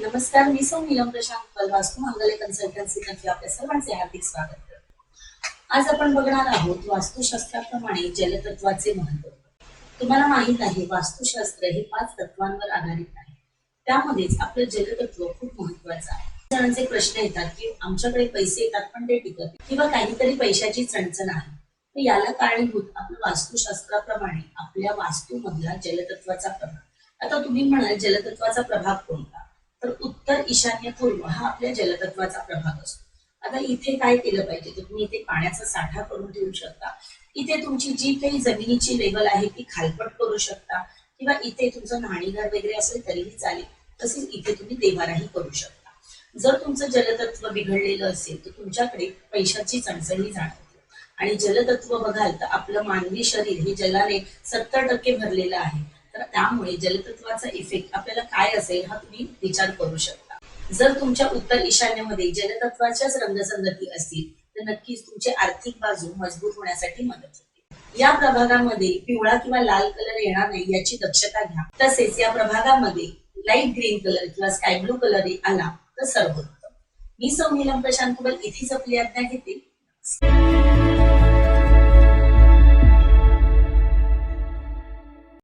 नमस्कार मी सौ नीलम प्रशांत पल वास्तू मंगले कन्सल्टन्सी तर्फे आपल्या सर्वांचे हार्दिक स्वागत करतो. आज आपण बघणार आहोत वास्तुशास्त्राप्रमाणे जलतत्वाचे महत्त्व तुम्हाला माहीत आहे वास्तुशास्त्र हे पाच तत्वांवर आधारित आहे. त्यामध्येच आपलं जलतत्व खूप महत्वाचं आहे. जणांचे प्रश्न येतात की आमच्याकडे पैसे येतात पण ते टिकत किंवा काहीतरी पैशाची चणचण आहे. तर याला कारणीभूत आपलं वास्तुशास्त्राप्रमाणे आपल्या वास्तूमधला जलतत्वाचा प्रभाव. आता तुम्ही म्हणाल जलतत्वाचा प्रभाव कोणता? तर उत्तर ईशान्य पूर्व हा आपल्या जलतत्वाचा प्रभाग असतो. आता इथे काय केलं पाहिजे? तुम्ही इथे पाण्याचा साठा करून ठेवू शकता. इथे तुमची जी काही जमिनीची लेवल आहे ती खालपट करू शकता. किंवा इथे तुमचं न्हाणीघर वगैरे असेल तरीही चालेल. तसेच इथे तुम्ही देवाराही करू शकता. जर तुमचं जलतत्व बिघडलेलं असेल तर तुमच्याकडे पैशाची चणचणी जाणवते. आणि जलतत्व बघाल तर आपलं मानवी शरीर हे जलाने सत्तर टक्के भरलेलं आहे. तर त्यामुळे जलतत्वाचा इफेक्ट आपल्याला काय असेल हा तुम्ही विचार करू शकता. जर तुमच्या उत्तर ईशान्यमध्ये जलतत्वाच्याच रंगसंगती असतील तर नक्कीच तुमची आर्थिक बाजू मजबूत होण्यासाठी मदत होते. या प्रभागामध्ये पिवळा किंवा लाल कलर येणार नाही याची दक्षता घ्या. तसेच या प्रभागामध्ये लाइट ग्रीन कलर किंवा स्काय ब्लू कलर आला तर सर्वोत्तम. मी सौ नीलम प्रशांत कुबल इथेच आपली आज्ञा घेते.